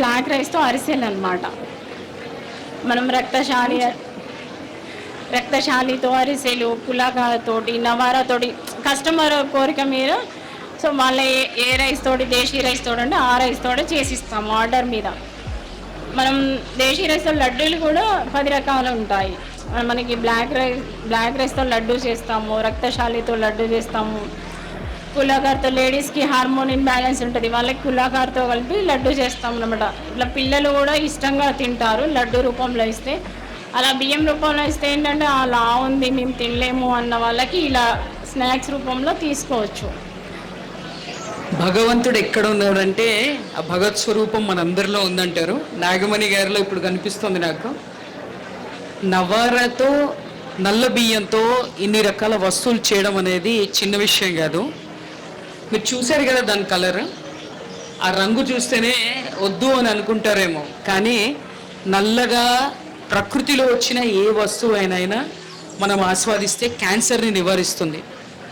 Black రైస్తో అరిసెలు అనమాట మనం రక్తశాలి రక్తశాలితో అరిసెలు పులాకాతోటి నవారాతోటి కస్టమర్ కోరిక మీద సో వాళ్ళ ఏ ఏ రైస్ తోటి దేశీ రైస్ తోటి అంటే ఆ రైస్ తోటి చేసిస్తాము ఆర్డర్ మీద. మనం దేశీ రైస్తో లడ్డూలు కూడా పది రకాలు ఉంటాయి. మనకి బ్లాక్ రైస్ బ్లాక్ రైస్తో లడ్డు చేస్తాము రక్తశాలితో లడ్డు చేస్తాము కులాకార్తో లేడీస్కి హార్మోన్ ఇంబ్యాలెన్స్ ఉంటుంది. వాళ్ళకి కులాకార్తో కలిపి లడ్డు చేస్తాం అనమాట ఇట్లా పిల్లలు కూడా ఇష్టంగా తింటారు లడ్డు రూపంలో ఇస్తే. అలా బియ్యం రూపంలో ఇస్తే ఏంటంటే అలా ఉంది మేము తినలేము అన్న వాళ్ళకి ఇలా స్నాక్స్ రూపంలో తీసుకోవచ్చు. భగవంతుడు ఎక్కడ ఉన్నాడంటే ఆ భగవత్ స్వరూపం మనందరిలో ఉందంటారు. నాగమణి గారిలో ఇప్పుడు కనిపిస్తుంది నాకు. నవారతో నల్ల బియ్యంతో ఇన్ని రకాల వస్తువులు చేయడం అనేది చిన్న విషయం కాదు. మీరు చూశారు కదా దాని కలర్? ఆ రంగు చూస్తేనే వద్దు అని అనుకుంటారేమో. కానీ నల్లగా ప్రకృతిలో వచ్చిన ఏ వస్తువు అయినా మనం ఆస్వాదిస్తే క్యాన్సర్ని నివారిస్తుంది.